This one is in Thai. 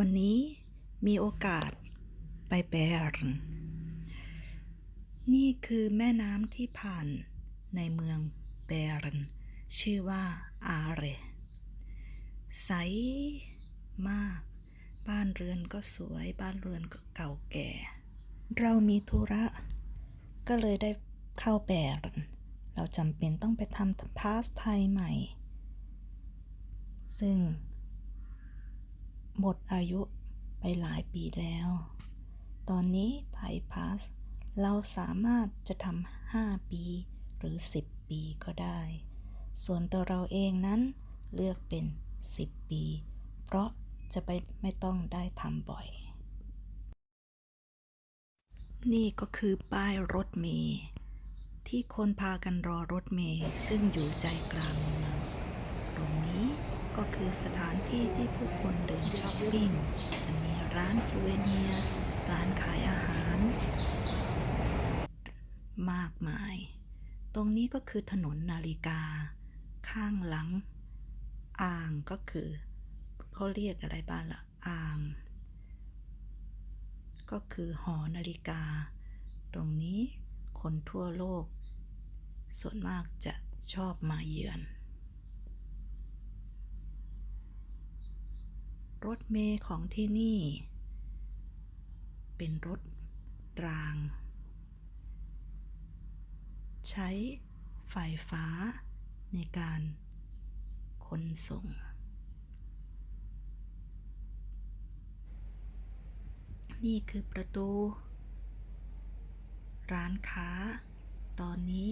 วันนี้มีโอกาสไปเบรนนี่คือแม่น้ำที่ผ่านในเมืองเบรนชื่อว่าอาเรใสมาก บ้านเรือนก็สวย บ้านเรือนก็เก่าแก่ เรามีธุระ ก็เลยได้เข้าแบรนเราจำเป็นต้องไปทำพาสไทยใหม่ ซึ่ง หมดอายุไปหลายปีแล้ว ตอนนี้ไทยพาสเราสามารถจะทำ5ปีหรือ 10 ปีก็ได้ ส่วนตัวเราเองนั้นเลือกเป็น 10 ปี เพราะจะไปไม่ต้องได้ทำบ่อย นี่ก็คือป้ายรถเมล์ที่คนพากันรอรถเมล์ซึ่งอยู่ใจกลางเมือง คือสถานที่ที่ผู้คนเดินช้อปปิ้ง จะมีร้านซูเวเนียร์ร้านขายอาหาร มากมาย ตรงนี้ก็คือถนนนาฬิกา ข้างหลัง อ่างก็คือเขาเรียกอะไรบ้างล่ะอ่าง ก็คือหอนาฬิกา ตรงนี้คนทั่วโลก ส่วนมากจะชอบมาเยือน รถเมล์ของที่นี่ เป็นรถราง ใช้ไฟฟ้าในการขนส่ง นี่คือประตู ร้านค้า ตอนนี้